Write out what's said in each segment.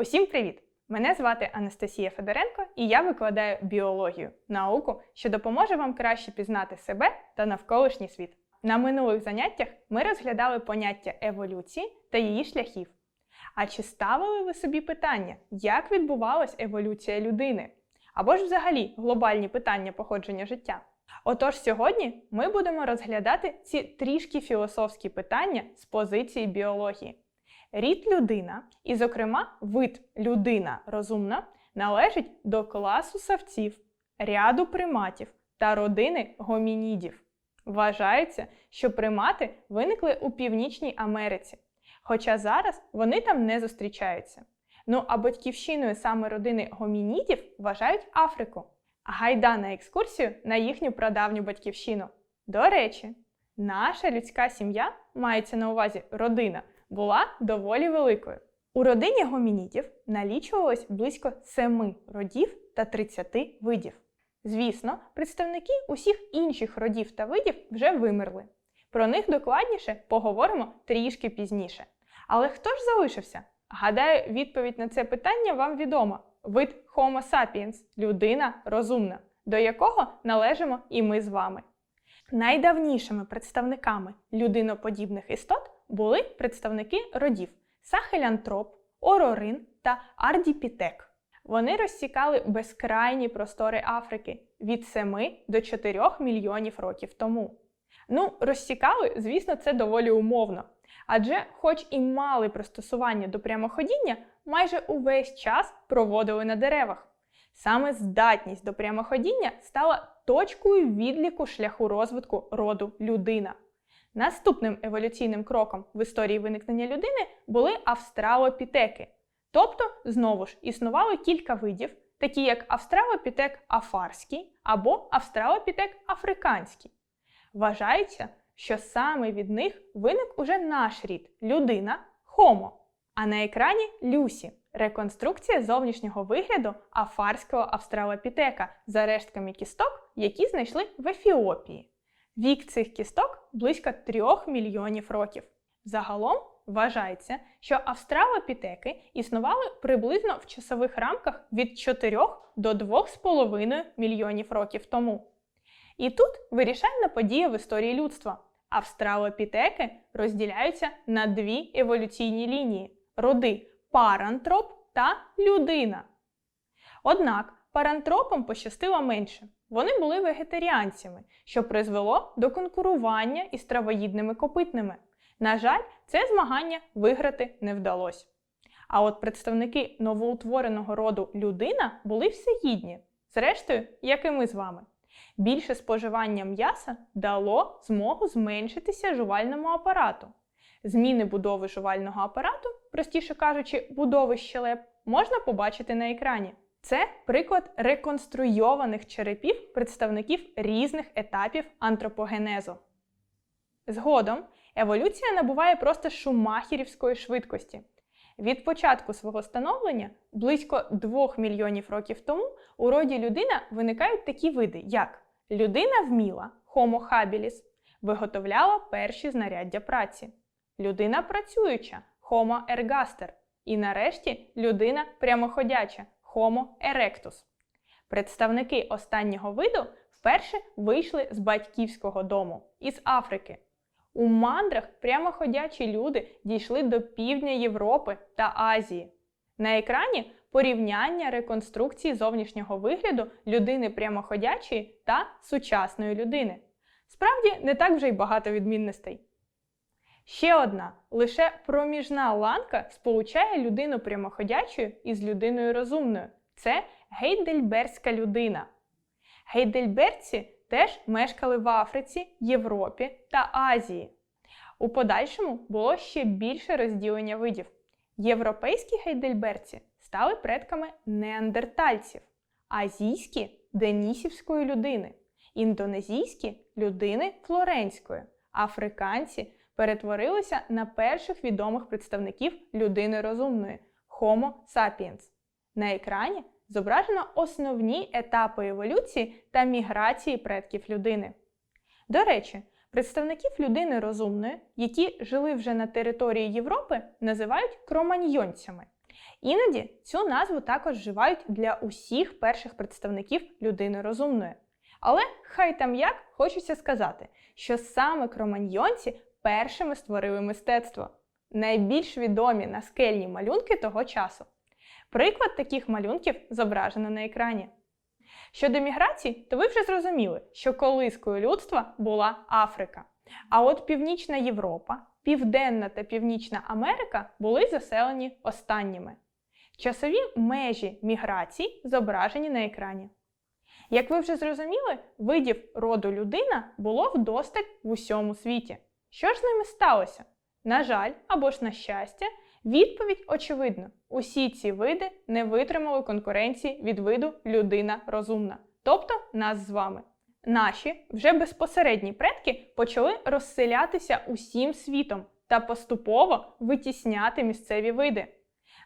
Усім привіт! Мене звати Анастасія Федоренко і я викладаю біологію, науку, що допоможе вам краще пізнати себе та навколишній світ. На минулих заняттях ми розглядали поняття еволюції та її шляхів. А чи ставили ви собі питання, як відбувалась еволюція людини? Або ж взагалі глобальні питання походження життя? Отож, сьогодні ми будемо розглядати ці трішки філософські питання з позиції біології. Рід людина, і, зокрема, вид людина розумна, належить до класу савців, ряду приматів та родини гомінідів. Вважається, що примати виникли у Північній Америці, хоча зараз вони там не зустрічаються. Ну а батьківщиною саме родини гомінідів вважають Африку. Гайда на екскурсію на їхню прадавню батьківщину. До речі, наша людська сім'я, мається на увазі родина, була доволі великою. У родині гомінідів налічувалось близько 7 родів та 30 видів. Звісно, представники усіх інших родів та видів вже вимерли. Про них докладніше поговоримо трішки пізніше. Але хто ж залишився? Гадаю, відповідь на це питання вам відома. Вид Homo sapiens людина розумна, до якого належимо і ми з вами. Найдавнішими представниками людиноподібних істот були представники родів Сахелянтроп, Орорин та Ардіпітек. Вони розсікали безкрайні простори Африки від 7 до 4 мільйонів років тому. Ну, розсікали, звісно, це доволі умовно. Адже, хоч і мали пристосування до прямоходіння, майже увесь час проводили на деревах. Саме здатність до прямоходіння стала точкою відліку шляху розвитку роду людина. Наступним еволюційним кроком в історії виникнення людини були австралопітеки. Тобто, знову ж, існувало кілька видів, такі як австралопітек афарський або австралопітек африканський. Вважається, що саме від них виник уже наш рід людина Homo. А на екрані Люсі реконструкція зовнішнього вигляду афарського австралопітека за рештками кісток, які знайшли в Ефіопії. Вік цих кісток близько 3 мільйонів років. Загалом вважається, що австралопітеки існували приблизно в часових рамках від 4 до 2,5 мільйонів років тому. І тут вирішальна подія в історії людства. Австралопітеки розділяються на дві еволюційні лінії роди парантроп та людина. Однак парантропам пощастило менше. Вони були вегетаріанцями, що призвело до конкурування із травоїдними копитними. На жаль, це змагання виграти не вдалося. А от представники новоутвореного роду людина були всеїдні, зрештою, як і ми з вами. Більше споживання м'яса дало змогу зменшитися жувальному апарату. Зміни будови жувального апарату, простіше кажучи, будови щелеп, можна побачити на екрані. Це приклад реконструйованих черепів представників різних етапів антропогенезу. Згодом еволюція набуває просто шумахерівської швидкості. Від початку свого становлення близько 2 мільйонів років тому у роді людина виникають такі види, як людина вміла Homo habilis, виготовляла перші знаряддя праці, людина працююча Homo ergaster і нарешті людина прямоходяча Homo erectus. Представники останнього виду вперше вийшли з батьківського дому із Африки. У мандрах прямоходячі люди дійшли до півдня Європи та Азії. На екрані порівняння реконструкції зовнішнього вигляду людини прямоходячої та сучасної людини. Справді не так вже й багато відмінностей. Ще одна лише проміжна ланка сполучає людину прямоходячою із людиною розумною. Це гейдельберська людина. Гейдельберці теж мешкали в Африці, Європі та Азії. У подальшому було ще більше розділення видів. Європейські гейдельберці стали предками неандертальців, азійські денісівської людини, індонезійські людини флоренської, африканці перетворилися на перших відомих представників людини розумної Homo sapiens. На екрані зображено основні етапи еволюції та міграції предків людини. До речі, представників людини розумної, які жили вже на території Європи, називають кроманьйонцями. Іноді цю назву також вживають для усіх перших представників людини розумної. Але хай там як хочеться сказати, що саме кроманьйонці першими створили мистецтво, найбільш відомі наскельні малюнки того часу. Приклад таких малюнків зображено на екрані. Щодо міграцій, то ви вже зрозуміли, що колискою людства була Африка. А от Північна Європа, Південна та Північна Америка були заселені останніми. Часові межі міграцій зображені на екрані. Як ви вже зрозуміли, видів роду людина було вдосталь в усьому світі. Що ж з ними сталося? На жаль, або ж на щастя, відповідь очевидна: усі ці види не витримали конкуренції від виду людина розумна, тобто нас з вами. Наші вже безпосередні предки почали розселятися усім світом та поступово витісняти місцеві види.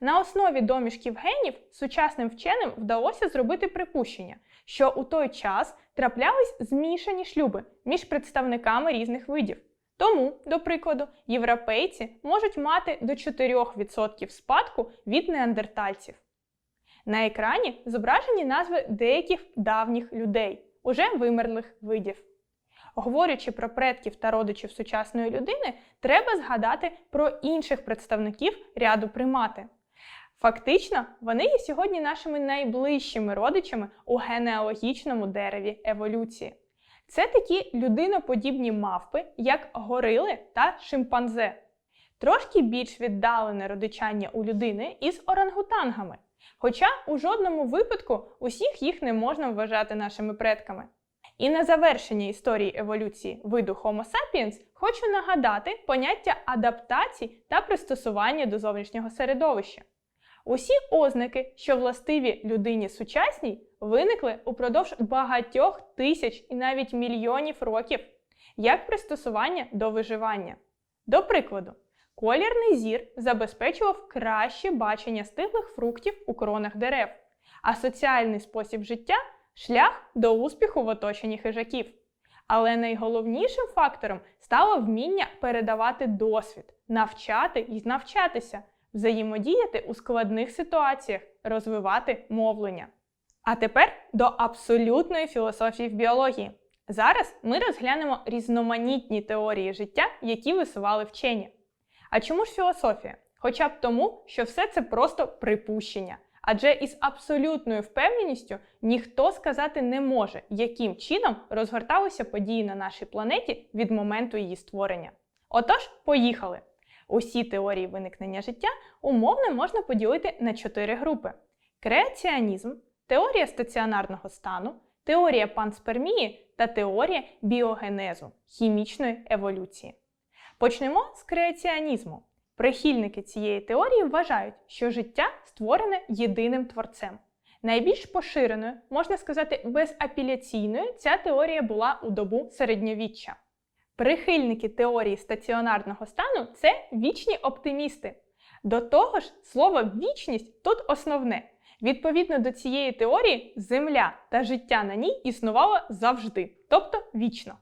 На основі домішків генів сучасним вченим вдалося зробити припущення, що у той час траплялись змішані шлюби між представниками різних видів. Тому, до прикладу, європейці можуть мати до 4% спадку від неандертальців. На екрані зображені назви деяких давніх людей, уже вимерлих видів. Говорячи про предків та родичів сучасної людини, треба згадати про інших представників ряду примати. Фактично, вони є сьогодні нашими найближчими родичами у генеалогічному дереві еволюції. Це такі людиноподібні мавпи, як горили та шимпанзе. Трошки більш віддалене родичання у людини із орангутангами. Хоча у жодному випадку усіх їх не можна вважати нашими предками. І на завершення історії еволюції виду Homo sapiens хочу нагадати поняття адаптації та пристосування до зовнішнього середовища. Усі ознаки, що властиві людині сучасній, виникли упродовж багатьох тисяч і навіть мільйонів років, як пристосування до виживання. До прикладу, колірний зір забезпечував краще бачення стиглих фруктів у кронах дерев, а соціальний спосіб життя шлях до успіху в оточенні хижаків. Але найголовнішим фактором стало вміння передавати досвід, навчати і навчатися взаємодіяти у складних ситуаціях, розвивати мовлення. А тепер до абсолютної філософії в біології. Зараз ми розглянемо різноманітні теорії життя, які висували вчені. А чому ж філософія? Хоча б тому, що все це просто припущення. Адже із абсолютною впевненістю ніхто сказати не може, яким чином розгорталися події на нашій планеті від моменту її створення. Отож, поїхали! Усі теорії виникнення життя умовно можна поділити на чотири групи: креаціонізм, теорія стаціонарного стану, теорія панспермії та теорія біогенезу хімічної еволюції. Почнемо з креаціонізму. Прихильники цієї теорії вважають, що життя створене єдиним творцем. Найбільш поширеною, можна сказати, безапеляційною ця теорія була у добу середньовіччя. Прихильники теорії стаціонарного стану це вічні оптимісти. До того ж, слово вічність тут основне. Відповідно до цієї теорії, Земля та життя на ній існувало завжди, тобто вічно.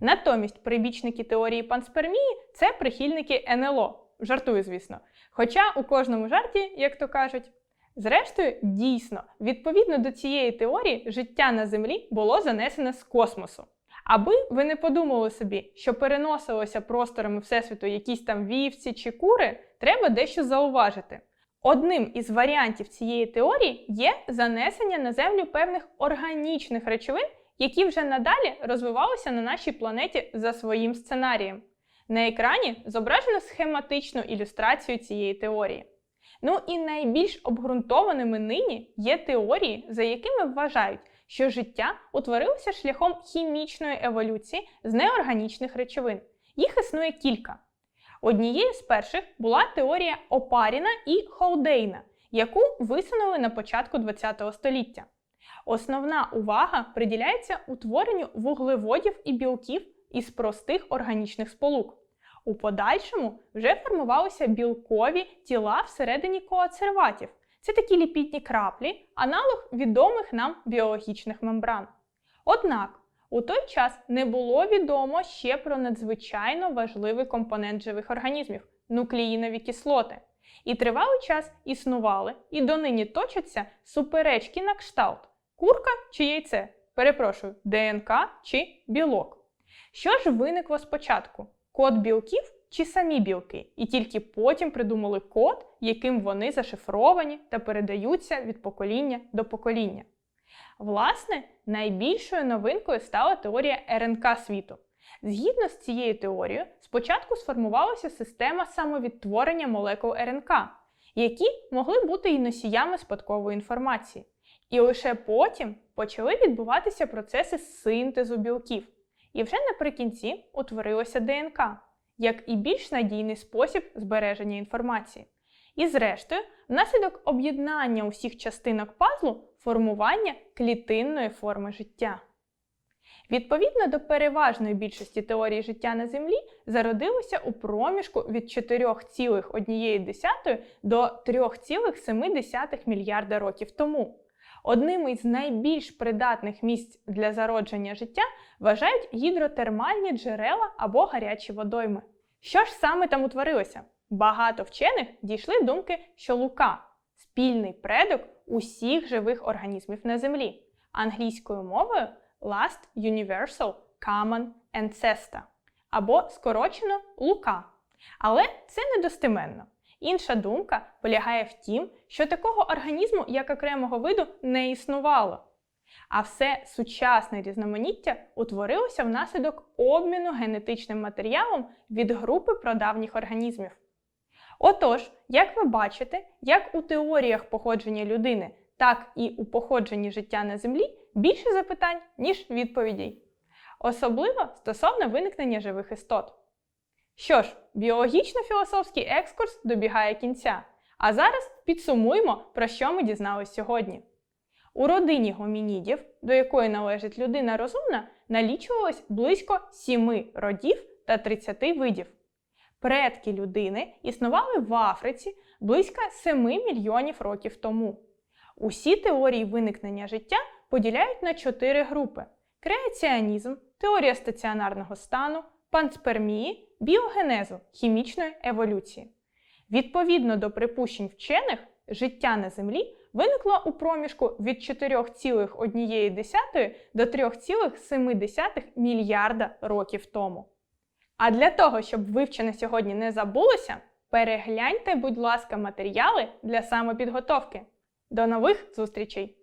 Натомість прибічники теорії панспермії це прихильники НЛО. Жартую, звісно. Хоча у кожному жарті, як то кажуть. Зрештою, дійсно, відповідно до цієї теорії, життя на Землі було занесене з космосу. Аби ви не подумали собі, що переносилося просторами Всесвіту якісь там вівці чи кури, треба дещо зауважити. Одним із варіантів цієї теорії є занесення на Землю певних органічних речовин, які вже надалі розвивалися на нашій планеті за своїм сценарієм. На екрані зображено схематичну ілюстрацію цієї теорії. Ну і найбільш обґрунтованими нині є теорії, за якими вважають, що життя утворилося шляхом хімічної еволюції з неорганічних речовин. Їх існує кілька. Однією з перших була теорія Опаріна і Холдейна, яку висунули на початку ХХ століття. Основна увага приділяється утворенню вуглеводів і білків із простих органічних сполук. У подальшому вже формувалися білкові тіла всередині коацерватів, це такі ліпідні краплі, аналог відомих нам біологічних мембран. Однак у той час не було відомо ще про надзвичайно важливий компонент живих організмів нуклеїнові кислоти. І тривалий час існували і донині точаться суперечки на кшталт курка чи яйце, перепрошую, ДНК чи білок. Що ж виникло спочатку? Код білків чи самі білки? І тільки потім придумали код, яким вони зашифровані та передаються від покоління до покоління. Власне, найбільшою новинкою стала теорія РНК світу. Згідно з цією теорією, спочатку сформувалася система самовідтворення молекул РНК, які могли бути і носіями спадкової інформації. І лише потім почали відбуватися процеси синтезу білків. І вже наприкінці утворилося ДНК, як і більш надійний спосіб збереження інформації. І зрештою, внаслідок об'єднання усіх частинок пазлу формування клітинної форми життя. Відповідно до переважної більшості теорій життя на Землі, зародилося у проміжку від 4,1 до 3,7 мільярда років тому. Одним із найбільш придатних місць для зародження життя вважають гідротермальні джерела або гарячі водойми. Що ж саме там утворилося? Багато вчених дійшли думки, що лука спільний предок усіх живих організмів на Землі, англійською мовою Last Universal Common Ancestor, або скорочено лука. Але це недостеменно. Інша думка полягає в тім, що такого організму як окремого виду не існувало. А все сучасне різноманіття утворилося внаслідок обміну генетичним матеріалом від групи прадавніх організмів. Отож, як ви бачите, як у теоріях походження людини, так і у походженні життя на Землі більше запитань, ніж відповідей. Особливо стосовно виникнення живих істот. Що ж, біологічно-філософський екскурс добігає кінця. А зараз підсумуємо, про що ми дізнались сьогодні. У родині гомінідів, до якої належить людина розумна, налічувалось близько 7 родів та 30 видів. Предки людини існували в Африці близько 7 мільйонів років тому. Усі теорії виникнення життя поділяють на чотири групи: креаціонізм, теорія стаціонарного стану, панспермії, біогенезу, хімічної еволюції. Відповідно до припущень вчених, життя на Землі виникло у проміжку від 4,1 до 3,7 мільярда років тому. А для того, щоб вивчене сьогодні не забулося, перегляньте, будь ласка, матеріали для самопідготовки. До нових зустрічей!